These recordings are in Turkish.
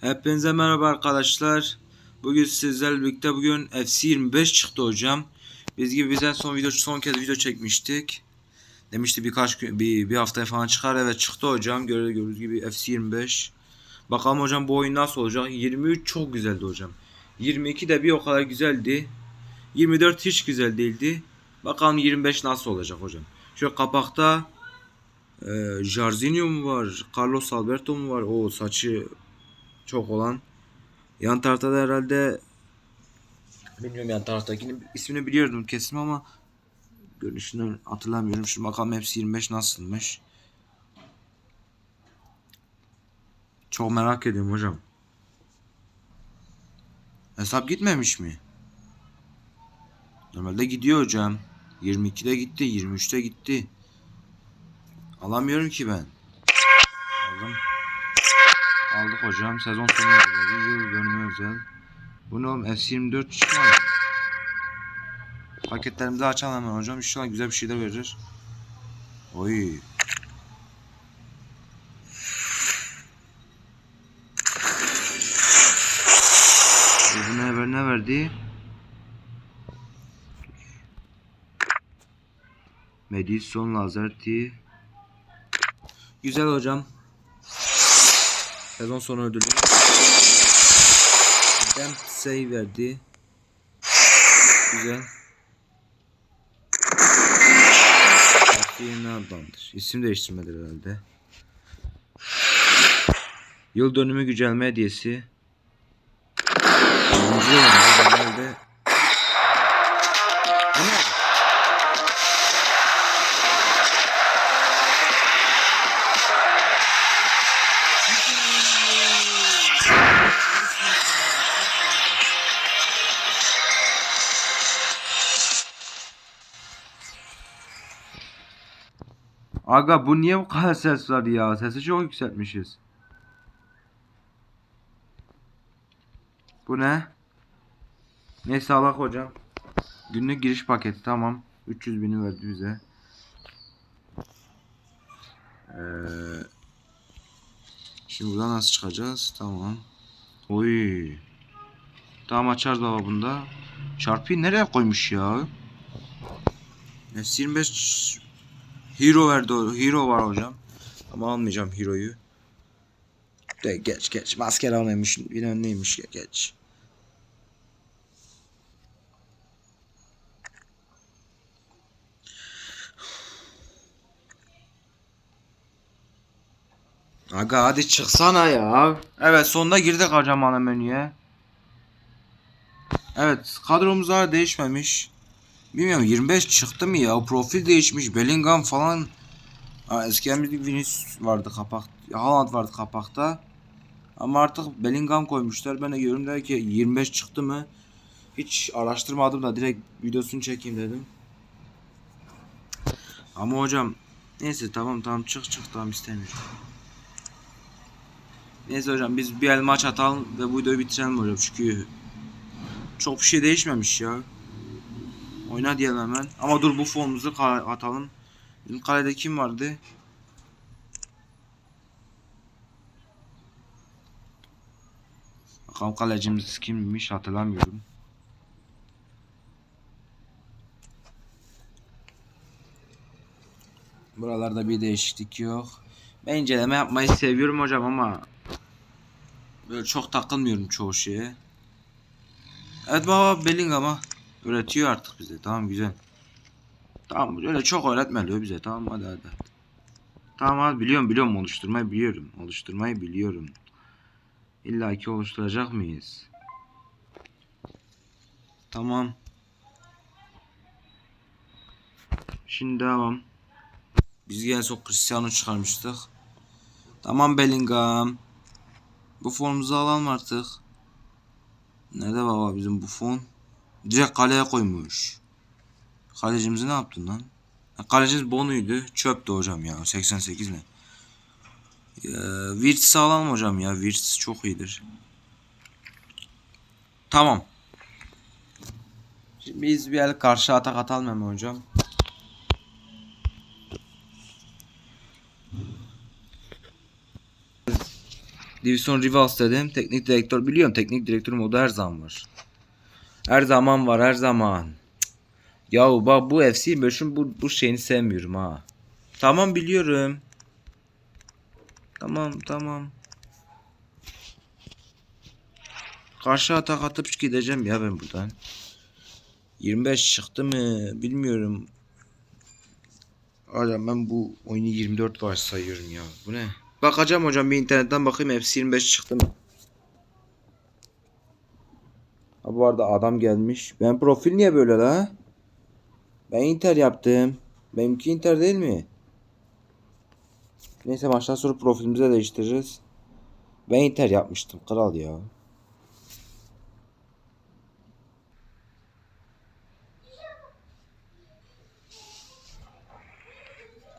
Hepinize merhaba arkadaşlar. Bugün sizlerle birlikte bugün FC 25 çıktı hocam. Biz gibi bizden son video son kez video çekmiştik. Demişti birkaç gün bir, bir haftaya falan çıkar. Evet çıktı hocam. Gördüğünüz gibi FC 25. Bakalım hocam bu oyun nasıl olacak? 23 çok güzeldi hocam. 22 de bir o kadar güzeldi. 24 hiç güzel değildi. Bakalım 25 nasıl olacak hocam. Şu kapakta e, Jarzinho mu var? Carlos Alberto mu var? O saçı çok olan. Yan tarafta da herhalde bilmiyorum yan taraftakinin ismini biliyordum kesin ama görünüşünden hatırlamıyorum. Şimdi bakalım hepsi 25 nasılmış. Çok merak ediyorum hocam. Hesap gitmemiş mi? Normalde gidiyor hocam. 22'de gitti, 23'te gitti. Alamıyorum ki ben. Aldım. Hocam. Sezon sonu ödülleri. Yıl dönümü özel. Bu ne oğlum? S24 çıkmadı. Paketlerimizi açalım hemen hocam. İnşallah güzel bir şeyler verir. Oy. Bu ne ver ne verdi? Madison Lazerti. Güzel hocam. Sezon sonu ödülü. Dempsey verdi. Güzel. Bakayım neredendir? İsim değiştirmedi herhalde. Yıl dönümü gücelme hediyesi. Herhalde. Aga bu niye bu kadar ses var ya? Sesi çok yükseltmişiz. Bu ne? Neyse alak hocam. Günlük giriş paketi tamam. 300 bini verdi bize. Ee, şimdi buradan nasıl çıkacağız? Tamam. Oy. Tamam açarız baba bunda. Çarpıyı nereye koymuş ya? S25 Hero verdi. Hero var hocam. Ama almayacağım Hero'yu. De geç geç. Maskara almaymış. Yine neymiş ya geç. Aga hadi çıksana ya. Evet sonunda girdik hocam ana menüye. Evet kadromuz hala değişmemiş. Bilmiyorum 25 çıktı mı ya? Profil değişmiş. Bellingham falan. Ha, eskiden bir Vinicius vardı kapak. Haaland vardı kapakta. Ama artık Bellingham koymuşlar. Ben de görüyorum der ki 25 çıktı mı? Hiç araştırmadım da direkt videosunu çekeyim dedim. Ama hocam neyse tamam tamam çık çık tamam istemiyorum. Neyse hocam biz bir el maç atalım ve bu videoyu bitirelim hocam çünkü çok bir şey değişmemiş ya. Oyna diyelim hemen. Ama dur bu fonumuzu atalım. Bizim kalede kim vardı? Bakalım kalecimiz kimmiş hatırlamıyorum. Buralarda bir değişiklik yok. Ben inceleme yapmayı seviyorum hocam ama böyle çok takılmıyorum çoğu şeye. Evet baba Bellingham'a öğretiyor artık bize. Tamam güzel. Tamam öyle çok öğretmeliyor bize. Tamam hadi hadi. Tamam hadi biliyorum biliyorum oluşturmayı biliyorum. Oluşturmayı biliyorum. İlla ki oluşturacak mıyız? Tamam. Şimdi devam. Biz en son Cristiano çıkarmıştık. Tamam Bellingham. Bu formumuzu alalım artık. Nerede baba bizim bu fon? Direkt kaleye koymuş. Kalecimizi ne yaptın lan? Kalecimiz Bonu'ydu. Çöptü hocam ya. 88 ne? Wirtz'i alalım hocam ya. Wirtz çok iyidir. Tamam. Şimdi biz bir el karşı atak atalım hemen hocam. Division Rivals dedim. Teknik direktör biliyorum. Teknik direktör modu her zaman var. Her zaman var her zaman. Cık. Bak bu FC 25'in bu, bu şeyini sevmiyorum ha. Tamam biliyorum. Tamam tamam. Karşı atak atıp gideceğim ya ben buradan. 25 çıktı mı bilmiyorum. Hocam ben bu oyunu 24 var sayıyorum ya. Bu ne? Bakacağım hocam bir internetten bakayım hepsi 25 çıktı mı? Ha bu arada adam gelmiş. Ben profil niye böyle la? Ben inter yaptım. Benimki inter değil mi? Neyse maçtan sonra profilimizi de değiştiririz. Ben inter yapmıştım. Kral ya.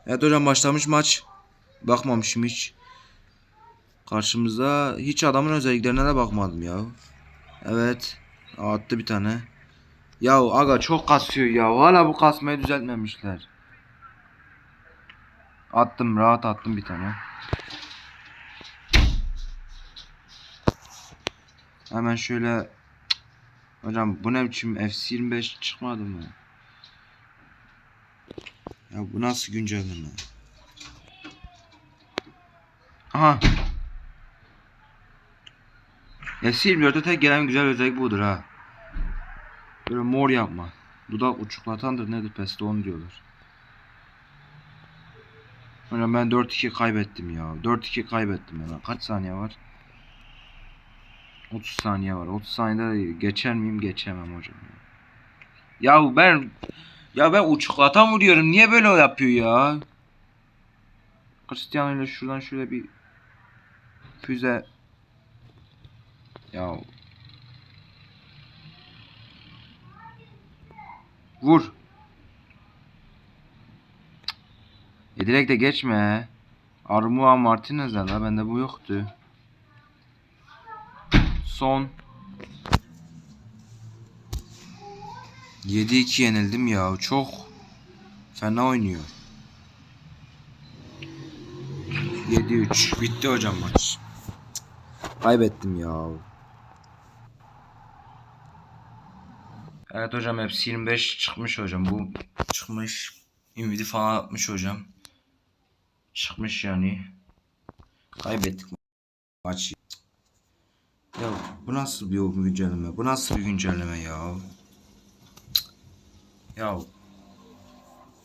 Evet hocam başlamış maç. Bakmamışım hiç. Karşımızda hiç adamın özelliklerine de bakmadım ya. Evet. Attı bir tane. Ya aga çok kasıyor ya. Hala bu kasmayı düzeltmemişler. Attım rahat attım bir tane. Hemen şöyle Hocam bu ne biçim FC25 çıkmadı mı? Ya bu nasıl güncelleme? Aha. FC24'te tek gelen güzel özellik budur ha. Böyle mor yapma. Dudak uçuklatandır nedir peste onu diyorlar. Hocam ben 4-2 kaybettim ya. 4-2 kaybettim ya. Kaç saniye var? 30 saniye var. 30 saniyede geçer miyim? Geçemem hocam. Ya, ya ben ya ben uçuklatan vuruyorum. Niye böyle yapıyor ya? Cristiano ile şuradan şöyle bir füze ya vur. Ya direkt de geçme. Armua Martinez la bende bu yoktu. Son 7-2 yenildim ya. Çok fena oynuyor. 7-3. Bitti hocam maç. Kaybettim ya. Evet hocam hepsi 25 çıkmış hocam. Bu çıkmış. Ümidi falan atmış hocam. Çıkmış yani. Kaybettik maçı. Ya bu nasıl bir güncelleme? Bu nasıl bir güncelleme ya? Ya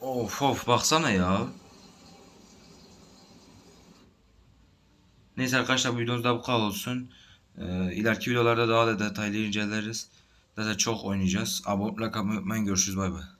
Of of baksana ya. Neyse arkadaşlar bu videomuz bu kadar olsun. Ee, ileriki videolarda daha da detaylı inceleriz. Zaten çok oynayacağız. Abone olmayı unutmayın. Görüşürüz bay bay.